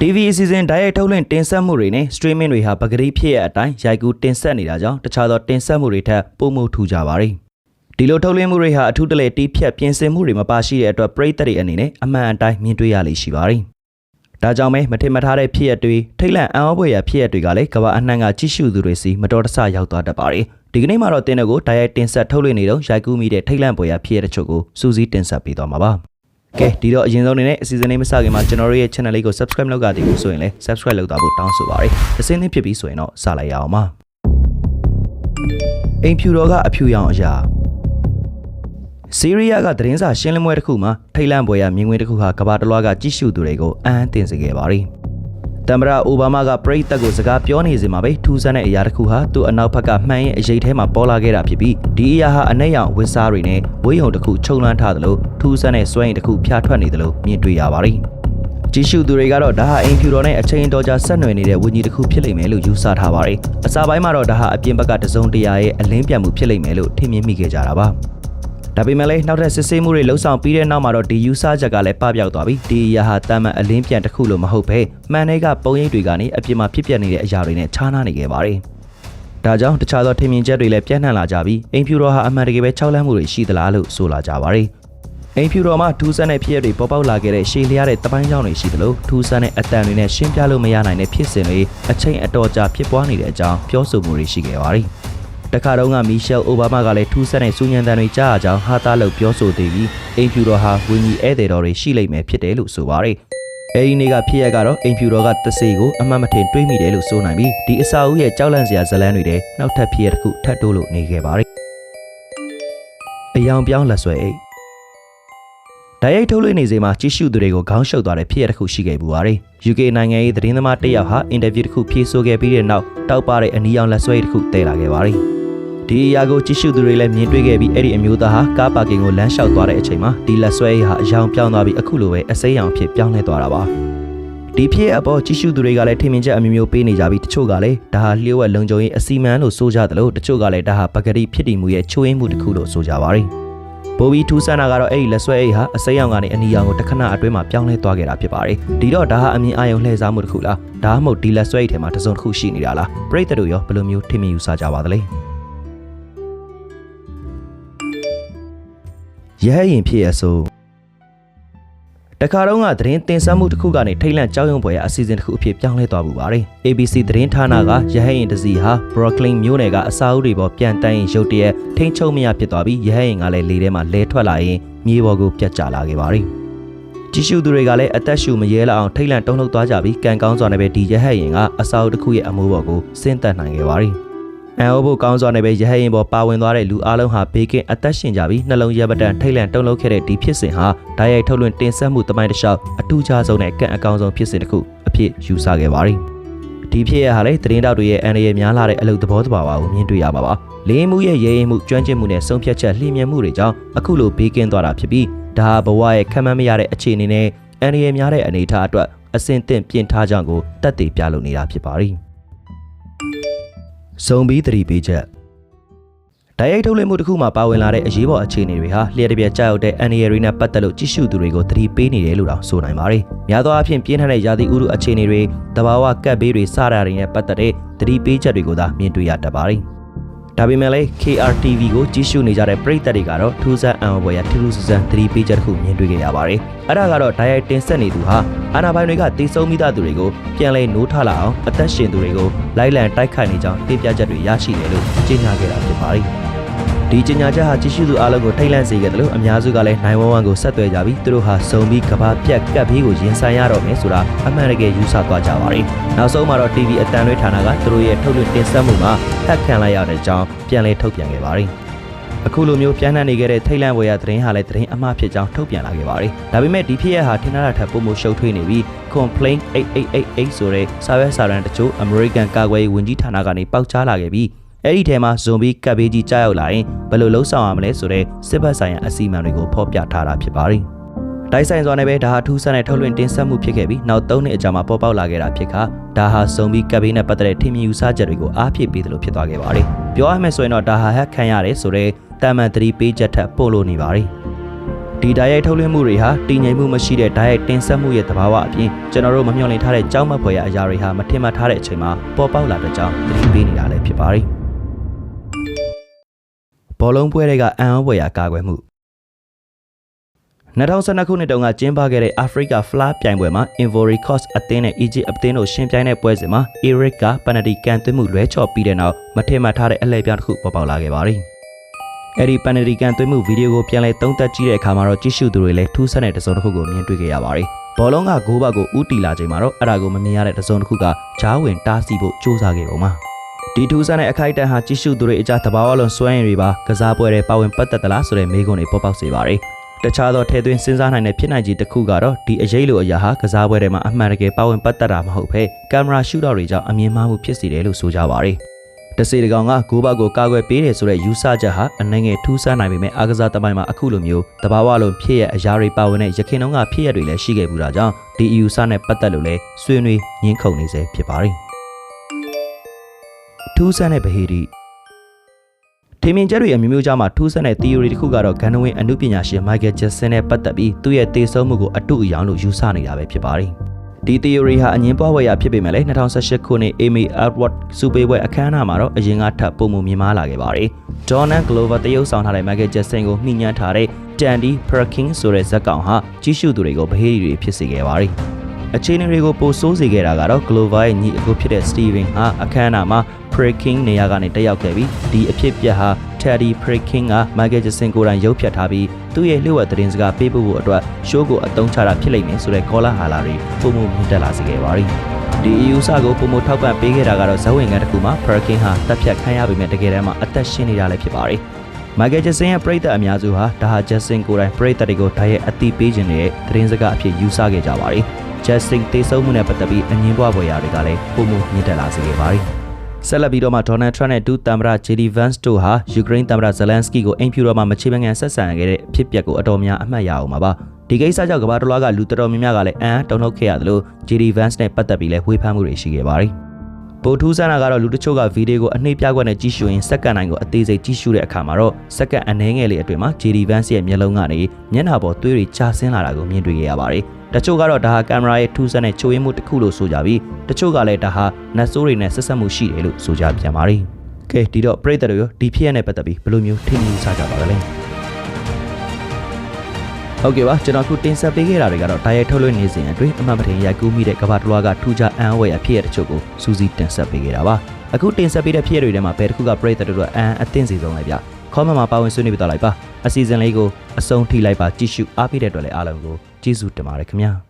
TV အစီအစဉ်ဓာတ်ရိုက်ထုတ်လွှင့်တင်ဆက်မှုတွေနဲ့ streaming တွေဟာပကတိဖြစ်ရအတိုင်းရိုက်ကူးတင်ဆက်နေတာကြောင့်တခြားသောတင်ဆက်မှုတွေထက်ပိုမိုထူးကြပါသည်ဒီလိုထုတ်လွှင့်မှုတွေဟာအထူးတလဲတီးဖြတ်ပြင်ဆင်မှုတွေမပါရှိတဲ့အတွက်ပရိသတ်တွေအနေနဲ့အမှန်အတိုင်းမြင်တွေ့ရလိမ့်ရှိပါသည်ဒါကြောင့်ပဲမထင်မှတ်ထားတဲ့ဖြစ်ရပ်တွေထိတ်လန့်အံ့ဩဖွယ်ရာဖြစ်ရပ်တွေကလည်းကမ္ဘာအနှံ့ကကြည့်ရှုသူတွေစီမတော်တဆရောက်သွားတတ်ပါတယ်ဒီကနေ့မှာတော့တင်တဲ့ကိုဓာတ်ရိုက်တင်ဆက်ထုတ်လွှင့်နေတော့ရိုက်ကူးမိတဲ့ထိတ်လန့်ဖွယ်ရာဖြစ်ရပ်တချို့ကိုစူးစီးတင်ဆက်ပေးသွားမှာပါ ကဲဒီတော့အရင်ဆုံးအနေနဲ့အစီအစဉ်လေးမစခင်မှာကျွန်တော်တို့ရဲ့ channel လေးကို subscribe လုပ်ကြတည်လို့ဆိုရင်လည်း subscribe လုပ်တာဖို့တောင်းဆိုပါရစေ။အစင်းသင်းဖြစ်ပြီးဆိုရင်တော့စလိုက်ရအောင်ပါ။အိမ်ဖြူတော်ကအဖြူရောင်အရာဆီးရီးယားကသတင်းစာရှင်းလင်းပွဲတစ်ခုမှာထိတ်လန့်ပွဲရမြင်ကွင်းတစ်ခုဟာကမ္ဘာတစ်လွှားကကြည့်ရှုသူတွေကိုအံ့အသင့်စေခဲ့ပါသည်။ တမ်ဘရာအိုဘားမားကပရိသတ်ကိုစကားပြောနေစဉ်မှာပဲထူးဆန်းတဲ့အရာတစ်ခုဟာသူ့အနောက်ဘက်ကမှန်ရဲ့အရေးထဲမှာပေါ်လာခဲ့တာဖြစ်ပြီးဒီအရာဟာအနက်ရောင်ဝစ်စားတွေနဲ့ဝေးရုံတစ်ခုခြုံလန်းထားသလိုထူးဆန်းတဲ့စွမ်းရည်တစ်ခုဖျားထွက်နေသလိုမြင်တွေ့ရပါတယ်။ကြည့်ရှုသူတွေကတော့ဒါဟာအင်ဖြူတော်နဲ့အချိန်တော်ကြာဆက်နွယ်နေတဲ့ဝิญဉ်တစ်ခုဖြစ်လိမ့်မယ်လို့ယူဆထားပါတယ်။အစာပိုင်းမှာတော့ဒါဟာအပြင်ဘက်ကတစုံတရာရဲ့အလင်းပြတ်မှုဖြစ်လိမ့်မယ်လို့ထင်မြင်မိခဲ့ကြတာပါ။ ဒါပေမဲ့လည်းနောက်ထပ်စစ်ဆေးမှုတွေလှုပ်ဆောင်ပြီးတဲ့နောက်မှာတော့ဒီယူဆချက်ကလည်းပပျောက်သွားပြီဒီအရာဟာတာမန်အလင်းပြန်တစ်ခုလို့မဟုတ်ဘဲမှန်တဲ့ကပုံရိပ်တွေကနေအပြင်မှာဖြစ်ပျက်နေတဲ့အရာတွေနဲ့ခြားနားနေခဲ့ပါတယ်။ဒါကြောင့်တခြားသောထင်မြင်ချက်တွေလည်းပြန့်နှံ့လာကြပြီးအင်ဖြူတော်ဟာအမှန်တကယ်ပဲခြောက်လန့်မှုတွေရှိသလားလို့ဆိုလာကြပါတယ်။အင်ဖြူတော်မှာထူးဆန်းတဲ့ဖြစ်ရပ်တွေပေါ်ပေါက်လာခဲ့တဲ့ရှေးလျားတဲ့တပိုင်းကြောင်းတွေရှိသလိုထူးဆန်းတဲ့အတန်တွေနဲ့ရှင်းပြလို့မရနိုင်တဲ့ဖြစ်စဉ်တွေအချိန်အတော်ကြာဖြစ်ပွားနေတဲ့အကြောင်းပြောဆိုမှုတွေရှိခဲ့ပါတယ်။ တခါတော့ကမီရှယ်အိုဘားမားကလည်းထူးဆန်းတဲ့စူညံတန်တွေကြားအကြောင်းဟာတာလို့ပြောဆိုသေးပြီးအင်ဖြူတော်ဟာဝင်းကြီးဧည့်သည်တော်တွေရှိလိမ့်မယ်ဖြစ်တယ်လို့ဆိုပါတယ်။အဲဒီနေ့ကဖြစ်ရက်ကတော့အင်ဖြူတော်ကတဆေကိုအမှတ်မထင်တွေးမိတယ်လို့ဆိုနိုင်ပြီးဒီအစာအုပ်ရဲ့ကြောက်လန့်စရာဇလန်းတွေတဲ့နောက်ထပ်ဖြစ်ရက်တစ်ခုထပ်တိုးလို့နေခဲ့ပါတယ်။အယောင်ပြောင်းလက်ဆွဲအိတ်ဓာတ်ရိုက်ထုတ်လွှင့်နေစဉ်မှာကြီးစုသူတွေကိုခေါင်းရှုပ်သွားတဲ့ဖြစ်ရပ်တစ်ခုရှိခဲ့ပူပါတယ်။ UK နိုင်ငံရေးသတင်းသမားတစ်ယောက်ဟာအင်တာဗျူးတစ်ခုဖြေဆိုခဲ့ပြီးတဲ့နောက်တောက်ပတဲ့အနီရောင်လက်ဆွဲတစ်ခုတည်လာခဲ့ပါတယ်။ ဒီအရာကိုကြီးစုသူတွေလည်းမြင်တွေ့ခဲ့ပြီးအဲ့ဒီအမျိုးသားဟာကားပါကင်ကိုလမ်းလျှောက်သွားတဲ့အချိန်မှာဒီလက်ဆွဲဟာအယောင်ပြောင်းသွားပြီးအခုလိုပဲအစိမ်းရောင်ဖြစ်ပြောင်းလဲသွားတာပါ။ဒီဖြစ်အပေါ်ကြီးစုသူတွေကလည်းထင်မြင်ချက်အမျိုးမျိုးပေးနေကြပြီးတချို့ကလည်းဒါဟာလျှို့ဝှက်လုံခြုံရေးအစီအမံလို့ဆိုကြတယ်လို့တချို့ကလည်းဒါဟာပကတိဖြစ်တည်မှုရဲ့ချိုးယွင်းမှုတစ်ခုလို့ဆိုကြပါတယ်။ဘိုဘီထူးဆန်းတာကတော့အဲ့ဒီလက်ဆွဲအိတ်ဟာအစိမ်းရောင်ကနေအနီရောင်ကိုတစ်ခဏအတွင်းမှာပြောင်းလဲသွားခဲ့တာဖြစ်ပါတယ်ဒီတော့ဒါဟာအမြင်အာရုံလှည့်စားမှုတစ်ခုလားဒါမှမဟုတ်ဒီလက်ဆွဲအိတ်ထဲမှာတစ်စုံတစ်ခုရှိနေတာလားပရိသတ်တို့ရောဘယ်လိုမျိုးထင်မြင်ယူဆကြပါသလဲ ရဟရင်ဖြစ်ရဆိုတခါတော့ကသတင်းတင်ဆက်မှုတစ်ခုကနေထိတ်လန့်ကြောက်ရွံ့ဖွယ်ရာအစီအစဉ်တစ်ခုအဖြစ်ပြောင်းလဲသွားပူပါတယ်။ ABC သတင်းဌာနကရဟရင်တစီဟာ Brooklyn မြို့နယ်ကအစာအုပ်တွေပေါ်ပြန်တန်းရင်ရုတ်တရက်ထိန်းချုပ်မရဖြစ်သွားပြီးရဟရင်ကလည်းလေထဲမှာလဲထွက်လာရင်မြေပေါ်ကိုပြတ်ကျလာခဲ့ပါတယ်။ကြည့်ရှုသူတွေကလည်းအသက်ရှူမရဲလောက်အောင်ထိတ်လန့်တုန်လှုပ်သွားကြပြီးကံကောင်းစွာနဲ့ပဲဒီရဟရင်ကအစာအုပ်တစ်ခုရဲ့အမိုးပေါ်ကိုဆင်းသက်နိုင်ခဲ့ပါတယ်။ အန်အိုဘိုကောင်းစွာနဲ့ပဲရဟရင်ပေါ်ပါဝင်သွားတဲ့လူအလုံးဟာဘေးကင်းအသက်ရှင်ကြပြီးနှလုံးရပတန်ထိတ်လန့်တုန်လှုပ်ခဲ့တဲ့ဒီဖြစ်စဉ်ဟာဓာတ်ရိုက်ထုတ်လွှင့်တင်ဆက်မှုတမိုင်းတစ်လျှောက်အထူးခြားဆုံးနဲ့ကန့်အကောင်းဆုံးဖြစ်စဉ်တစ်ခုအဖြစ်ယူဆခဲ့ပါသည်ဒီဖြစ်ရဟာလေသတင်းတောက်တွေရဲ့အန်ရည်များလာတဲ့အလုပ်သဘောတဘာဝကိုမြင်တွေ့ရမှာပါလင်းမှုရဲ့ရဲရင်မှုကျွမ်းကျင်မှုနဲ့ဆုံးဖြတ်ချက်လျင်မြန်မှုတွေကြောင့်အခုလိုဘေးကင်းသွားတာဖြစ်ပြီးဒါဟာဘဝရဲ့ခံမှန်းမရတဲ့အခြေအနေနဲ့အန်ရည်များတဲ့အနေအထားအတွက်အဆင့်သင့်ပြင်ထားကြောင်းကိုတက်တည်ပြလိုနေတာဖြစ်ပါသည် ဇုံဘီသတိပေးချက်ဓာတ်ရိုက်ထုတ်လွှင့်မှုတစ်ခုမှာပါဝင်လာတဲ့အရေးပေါ်အခြေအနေတွေဟာလျှက်တပြက်ကြောက်တဲ့အန်ရီရီနဲ့ပတ်သက်လို့ကြည့်ရှုသူတွေကိုသတိပေးနေတယ်လို့တောင်ဆိုနိုင်ပါတယ်။များသောအားဖြင့်ပြင်းထန်တဲ့ရာသီဥတုအခြေအနေတွေတဘာဝကပ်ဘေးတွေစတာတွေနဲ့ပတ်သက်တဲ့သတိပေးချက်တွေကိုသာမြင်တွေ့ရတတ်ပါတယ်။ ဒါပေမဲ့လည်း KRTV ကိုကြည့်ရှုနေကြတဲ့ပရိသတ်တွေကတော့ထူးဆန်းအံ့ဩဖွယ်ရာထူးထူးဆန်းဆန်းသတိပေးချက်တစ်ခုမြင်တွေ့ခဲ့ရပါတယ်။အဲ့ဒါကတော့ဓာတ်ရိုက်တင်ဆက်နေသူဟာအာနာပိုင်တွေကတည်ဆုံမိသားသူတွေကိုပြန်လည်နိုးထလာအောင်အသက်ရှင်သူတွေကိုလိုက်လံတိုက်ခိုက်နေကြောင်းတင်ပြချက်တွေရရှိတယ်လို့ကြေညာခဲ့တာဖြစ်ပါတယ်။ ဒီကြေညာချက်ဟာကြည့်ရှုသူအားလုံးကိုထိတ်လန့်စေခဲ့တယ်လို့အများစုကလည်း911ကိုဆက်သွယ်ကြပြီးသူတို့ဟာစုံပြီးကဘာပြက်ကပ်ဘေးကိုရင်ဆိုင်ရတော့မယ်ဆိုတာအမှန်တကယ်ယူဆသွားကြပါတယ်။နောက်ဆုံးမှာတော့ TV အတန်လွှင့်ဌာနကသူတို့ရဲ့ထုတ်လွှင့်တင်ဆက်မှုမှာဟက်ခံလိုက်ရတဲ့အကြောင်းပြန်လည်ထုတ်ပြန်ခဲ့ပါတယ်။အခုလိုမျိုးပြန်နှံ့နေခဲ့တဲ့ထိတ်လန့်ဝယ်ရသတင်းဟာလည်းသတင်းအမှားဖြစ်ကြောင်းထုတ်ပြန်လာခဲ့ပါတယ်။ဒါပေမဲ့ဒီဖြစ်ရဟာထင်တာထက်ပိုမိုရှုပ်ထွေးနေပြီး complaint 8888ဆိုတဲ့စာရွက်စာတမ်းတချို့ American ကာကွယ်ရေးဝန်ကြီးဌာနကနေပေါက်ကြားလာခဲ့ပြီး အဲ့ဒီထဲမှာဇွန်ဘီကပ်ဘေးကြီးကြားရောက်လာရင်ဘယ်လိုလှုပ်ဆောင်ရမလဲဆိုတဲ့စစ်ဘက်ဆိုင်ရာအစီအမံတွေကိုဖော်ပြထားတာဖြစ်ပါတယ်။တိုက်ဆိုင်စွာနဲ့ပဲဒါဟာထူးဆန်းတဲ့ထုတ်လွှင့်တင်ဆက်မှုဖြစ်ခဲ့ပြီးနောက်၃နှစ်အကြာမှာပေါ်ပေါက်လာခဲ့တာဖြစ်ခါဒါဟာဇွန်ဘီကပ်ဘေးနဲ့ပတ်သက်တဲ့ထင်မြင်ယူဆချက်တွေကိုအားဖြည့်ပေးသလိုဖြစ်သွားခဲ့ပါတယ်။ပြောရမယ်ဆိုရင်တော့ဒါဟာဟက်ခံရတယ်ဆိုတဲ့တာမန်သတိပေးချက်ထက်ပို့လို့နေပါတယ်။ဒီဒီဓာတ်ရိုက်ထုတ်လွှင့်မှုတွေဟာတည်ငြိမ်မှုမရှိတဲ့ဓာတ်ရိုက်တင်ဆက်မှုရဲ့သဘာဝအပြင်ကျွန်တော်တို့မမျှော်လင့်ထားတဲ့ကြောင်းမဖွယ်ရအရာတွေဟာမထင်မှတ်ထားတဲ့အချိန်မှာပေါ်ပေါက်လာတဲ့ကြောင်းသတိပေးနေတာလည်းဖြစ်ပါတယ် ဘောလုံးပွဲတွေကအံ့ဩဖွယ်ရာကာကွယ်မှု2012ခုနှစ်တုန်းကကျင်းပခဲ့တဲ့ Africa Fla ပြိုင်ပွဲမှာ Ivory Coast အသင်းနဲ့ Egypt အသင်းတို့ရှင်ပြိုင်တဲ့ပွဲစဉ်မှာ Eric ကပနတီကန်သွင်းမှုလွဲချော်ပြီးတဲ့နောက်မထင်မှတ်ထားတဲ့အလှည့်ပြောင်းတစ်ခုပေါ်ပေါက်လာခဲ့ပါတယ်။အဲဒီပနတီကန်သွင်းမှုဗီဒီယိုကိုပြန်လည်သုံးသပ်ကြည့်တဲ့အခါမှာတော့ကြည့်ရှုသူတွေလည်းထူးဆန်းတဲ့တစုံတစ်ခုကိုမြင်တွေ့ခဲ့ရပါတယ်။ဘောလုံးကဂိုးဘက်ကိုဥတီလာချိန်မှာတော့အဲ့ဒါကိုမမြင်ရတဲ့တစုံတစ်ခုကဂျားဝင်တားဆီးဖို့ကြိုးစားခဲ့ပုံပါ။ ဒီထူးဆန်းတဲ့အခိုက်အတန့်ဟာကြည့်ရှုသူတွေအကြသဘာဝလုံးစွမ်းရည်တွေပါကစားပွဲတွေပါဝင်ပတ်သက်သလားဆိုတဲ့မေးခွန်းတွေပေါ်ပေါက်စေပါတယ်။တခြားသောထဲသွင်းစဉ်းစားနိုင်တဲ့ဖြစ်နိုင်ခြေတစ်ခုကတော့ဒီအရေးလိုအရာဟာကစားပွဲတွေမှာအမှန်တကယ်ပါဝင်ပတ်သက်တာမဟုတ်ဘဲကင်မရာရှုတော့တွေကြောင့်အမြင်မှားမှုဖြစ်စေတယ်လို့ဆိုကြပါတယ်။တစေတကောင်ကဂိုးဘကိုကာကွယ်ပေးတယ်ဆိုတဲ့ယူဆချက်ဟာအနေငယ်ထူးဆန်းနိုင်ပေမဲ့အားကစားသမိုင်းမှာအခုလိုမျိုးတဘာဝလုံးဖြစ်ရအရာတွေပါဝင်တဲ့ရခင်တုန်းကဖြစ်ရတွေလည်းရှိခဲ့ဘူးတာကြောင့်ဒီယူဆနဲ့ပတ်သက်လို့လည်းဆွေးနွေးညှင်းခုန်နေစေဖြစ်ပါတယ်။ ထူးဆန်းတဲ့ဗဟေဒီထင်မြင်ချက်တွေအမျိုးမျိုးကြားမှာထူးဆန်းတဲ့ theory တစ်ခုကတော့ဂန်နဝင်းအမှုပညာရှင် Michael Jackson နဲ့ပတ်သက်ပြီးသူ့ရဲ့တေဆုံးမှုကိုအတုအယောင်လို့ယူဆနေတာပဲဖြစ်ပါတယ်။ဒီ theory ဟာအငင်းပွားဝယ်ရဖြစ်ပေမဲ့လည်း2018ခုနှစ် Emmy Award စူပေပွဲအခမ်းအနားမှာတော့အရင်ကထပ်ပုံမှုမြင်မာလာခဲ့ပါတယ်။ Donald Glover တရုပ်ဆောင်ထားတဲ့ Michael Jackson ကိုမှီညမ်းထားတဲ့ Tandy Perkins ဆိုတဲ့ဇာတ်ကောင်ဟာကြီးစုသူတွေကိုဗဟေရီတွေဖြစ်စေခဲ့ပါတယ်။အခြေအနေတွေကိုပိုဆိုးစေခဲ့တာကတော့ Glover ရဲ့ညီအကိုဖြစ်တဲ့ Steven ဟာအခမ်းအနားမှာ Breaking နေရာကနေတက်ရောက်ခဲ့ပြီးဒီအဖြစ်ပြက်ဟာ Teddy Breaking က Michael Jackson ကိုယ်တိုင်ရုပ်ဖြတ်ထားပြီးသူ့ရဲ့လျှို့ဝှက်သတင်းစကားပေးပို့ဖို့အတွက် show ကိုအသုံးချတာဖြစ်လိမ့်မယ်ဆိုတဲ့ကောလာဟာလာတွေပုံမှုမြင့်တက်လာစေခဲ့ပါတယ်။ဒီ EU စကိုပုံမှုထောက်ပံ့ပေးခဲ့တာကတော့ဇဝင်ငန်းတစ်ခုမှာ Breaking ဟာတပ်ဖြတ်ခံရပေမဲ့တကယ်တမ်းမှာအသက်ရှင်နေတာလည်းဖြစ်ပါတယ်။ Michael Jackson ရဲ့ပရိသတ်အများစုဟာဒါဟာ Jackson ကိုယ်တိုင်ပရိသတ်တွေကိုဓာတ်ရဲ့အတိပေးခြင်းတဲ့သတင်းစကားအဖြစ်ယူဆခဲ့ကြပါတယ်။ Jackson တေဆုံးမှုနဲ့ပတ်သက်ပြီးအငင်းပွားဖွယ်ရာတွေကလည်းပုံမှုမြင့်တက်လာစေခဲ့ပါတယ်။ ဆက်လက်ပြီးတော့မှဒေါ်နယ်ထရန့်နဲ့ဒူသမ္မတဂျေဒီဗန်စ်တို့ဟာယူကရိန်းသမ္မတဇလန်စကီကိုအိမ်ဖြူတော်မှာမချေမငံဆက်ဆံခဲ့တဲ့အဖြစ်အပျက်ကိုအတော်များအမှတ်ရအောင်ပါပါဒီကိစ္စကြောင့်ကမ္ဘာတစ်လွှားကလူတော်များများကလည်းအန်တုံ့နှုတ်ခဲ့ရတယ်လို့ဂျေဒီဗန်စ်နဲ့ပတ်သက်ပြီးလည်းဝေဖန်မှုတွေရှိခဲ့ပါတယ် ပိုထူးဆန်းတာကတော့လူတချို့ကဗီဒီယိုကိုအနှိမ့်ပြကွက်နဲ့ကြည့်ရှုရင်စက္ကန့်တိုင်းကိုအသေးစိတ်ကြည့်ရှုတဲ့အခါမှာတော့စက္ကန့်အနည်းငယ်လေးအတွင်းမှာ JD Vance ရဲ့မျက်လုံးကနေမျက်နှာပေါ်သွေးတွေကျဆင်းလာတာကိုမြင်တွေ့ခဲ့ရပါတယ်။တချို့ကတော့ဒါဟာကင်မရာရဲ့ထူးဆန်းတဲ့ချိုးယွင်းမှုတစ်ခုလို့ဆိုကြပြီးတချို့ကလည်းဒါဟာနတ်ဆိုးတွေနဲ့ဆက်ဆက်မှုရှိတယ်လို့ဆိုကြပြန်ပါတယ်။ကဲဒီတော့ပရိသတ်တို့ရောဒီဖြစ်ရတဲ့ပတ်သက်ပြီးဘယ်လိုမျိုးထင်မြင်စားကြပါလဲ။ ဟုတ်ကဲ့ပါကျွန်တော်ခုတင်ဆက်ပေးခဲ့တာတွေကတော့တာရိုက်ထုတ်လွှင့်နေစဉ်အတွင်းအမှန်ပထင်ရိုက်ကူးမိတဲ့ကဘာတလွားကထူးခြားအံ့ဩဖွယ်အဖြစ်ရတဲ့ချုပ်ကိုစူးစီးတင်ဆက်ပေးခဲ့တာပါအခုတင်ဆက်ပေးတဲ့ဖြစ်ရတွေထဲမှာဘယ်တစ်ခုကပရိသတ်တို့အံအသင့်စီဆုံးလဲဗျခေါမမှာပါဝင်ဆွေးနွေးပြသွားလိုက်ပါအစီအစဉ်လေးကိုအဆုံးထိလိုက်ပါကြည့်ရှုအားပေးတဲ့အတွက်လည်းအားလုံးကိုကျေးဇူးတင်ပါတယ်ခင်ဗျာ